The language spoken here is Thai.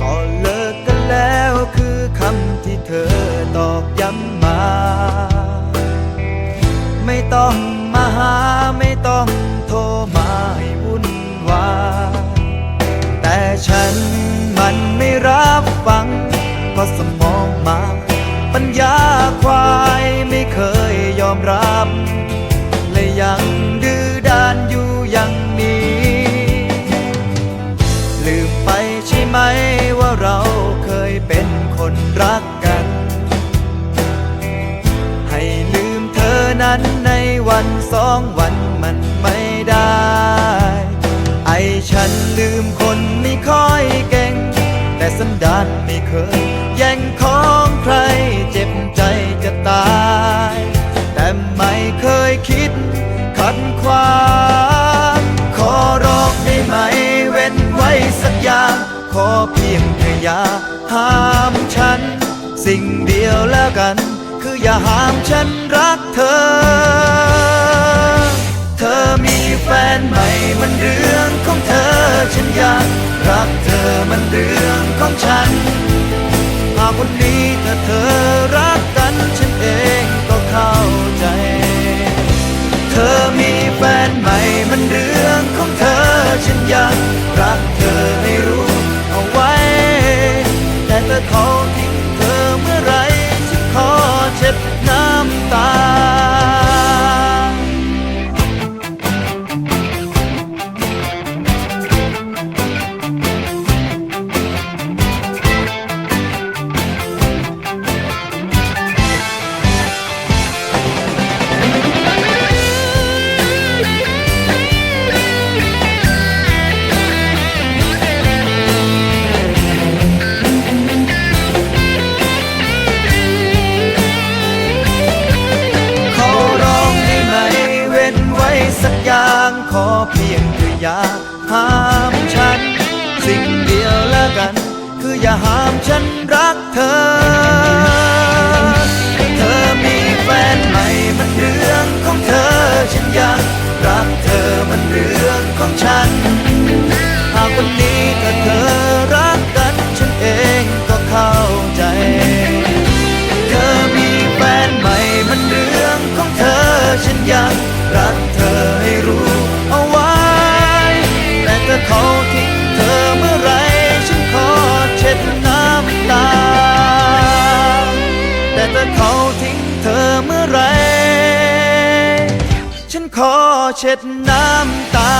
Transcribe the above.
ก็เลิกกันแล้วคือคำที่เธอตอกย้ำมา ไม่ต้องมาหาไม่ต้องโทรมาให้วุ่นวายแต่ฉันมันไม่รับฟังเพราะสมองมา ปัญญาควายไม่เคยยอมรับ และยังดื้อด้านอยู่อย่างนี้ ลืมไปใช่ไหมว่าเราเคยเป็นคนรักกัน ให้ลืมเธอนั้นในวันสองวันมันไม่ได้ ไอฉันลืมคนไม่ค่อยเก่ง แต่สันดานไม่เคยแย่งของ เจ็บใจจะตาย แต่ไม่เคยคิดขัดขวางขอร้องได้ไหมเว้นไว้สักอย่าง ขอเพียงแค่อย่าห้ามฉัน สิ่งเดียวแล้วกัน คืออย่าห้ามฉันรักเธอ เธอมีแฟนใหม่มันเรื่องของเธอฉันอยากรักเธอมันเรื่อง มันเรื่อ เพียงคืออย่าห้ามฉัน สิ่งเดียวแล้วกัน คืออย่าห้ามฉันรักเธอ ฉันขอเช็ดน้ำตา